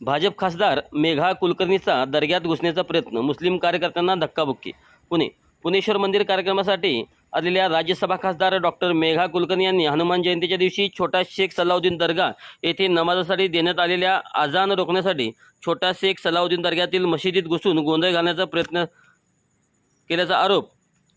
भाजप खासदार मेघा कुलकर्णीचा दर्ग्यात घुसण्याचा प्रयत्न मुस्लिम कार्यकर्त्यांना धक्काबुक्की. पुणे पुणेश्वर मंदिर कार्यक्रमासाठी आलेल्या राज्यसभा खासदार डॉक्टर मेघा कुलकर्णी यांनी हनुमान जयंतीच्या दिवशी छोटा शेख सलाउद्दीन दर्गा येथे नमाजासाठी देण्यात आलेल्या आजान रोखण्यासाठी छोटा शेख सलाउद्दीन दर्ग्यातील मशिदीत घुसून गोंधळ घालण्याचा प्रयत्न केल्याचा आरोप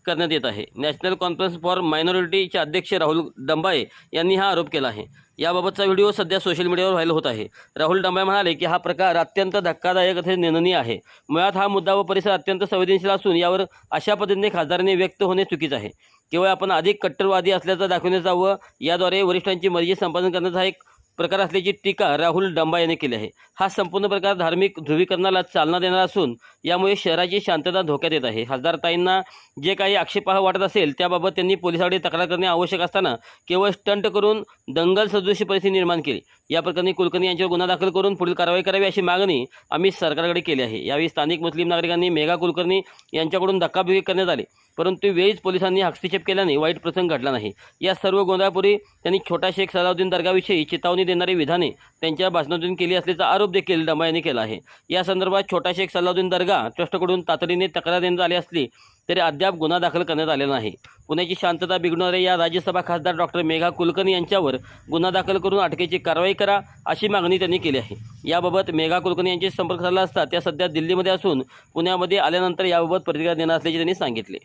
करण्यात येत आहे. नॅशनल कॉन्फरन्स फॉर मायनॉरिटीचे अध्यक्ष राहुल डंबाळे यांनी हा आरोप केला आहे. याबाबतचा व्हिडिओ सध्या सोशल मीडियावर व्हायरल होत आहे. राहुल डंबाळे म्हणाले की हा प्रकार अत्यंत धक्कादायक तसेच निंदनीय आहे. मुळात हा मुद्दा व परिसर अत्यंत संवेदनशील असून यावर अशा पद्धतीने खासदारांनी व्यक्त होणे चुकीचं आहे. केवळ आपण अधिक कट्टरवादी असल्याचं दाखवण्याचा व याद्वारे वरिष्ठांची मर्जी संपादन करण्याचा हा एक प्रकार असल्याची टीका राहुल डंबा यांनी केली आहे हा संपूर्ण प्रकार धार्मिक ध्रुवीकरणाला चालना देणार असून यामुळे शहराची शांतता धोक्यात येत आहे. खासदार ताईंना जे काही आक्षेपाह वाटत असेल त्याबाबत त्यांनी पोलिसांकडे तक्रार करणे आवश्यक असताना केवळ स्टंट करून दंगल सदृश परिस्थिती निर्माण केली. या प्रकरणी कुलकर्णी यांच्यावर गुन्हा दाखल करून पुढील कारवाई करावी अशी मागणी आम्ही सरकारकडे केली आहे. यावेळी स्थानिक मुस्लिम नागरिकांनी मेघा कुलकर्णी यांच्याकडून धक्काबुक्की करण्यात आले. परंतु वेळीच पोलिसांनी हस्तक्षेप केल्याने वाईट प्रसंग घडला नाही. या सर्व गोंधळापूर्वी त्यांनी छोटा शेख सलाउद्दीन दर्गाविषयी चेतावणी देणारी विधाने त्यांच्या भाषणातून केली असल्याचा आरोप देखील दमा यांनी केला आहे. या संदर्भात छोटा शेख सल्लाउद्दीन दर्गा ट्रस्टकडून तातडीने तक्रार देण्यात आली असली तरी अद्याप गुन्हा दाखल करण्यात आलेला नाही. पुण्याची शांतता बिघडणाऱ्या या राज्यसभा खासदार डॉक्टर मेघा कुलकर्णी यांच्यावर गुन्हा दाखल करून अटकेची कारवाई करा अशी मागणी त्यांनी केली आहे. याबाबत मेघा कुलकर्णी यांचे संपर्क झाला असता त्या सध्या दिल्लीमध्ये असून पुण्यामध्ये आल्यानंतर याबाबत प्रतिक्रिया देणार असल्याचे त्यांनी सांगितले.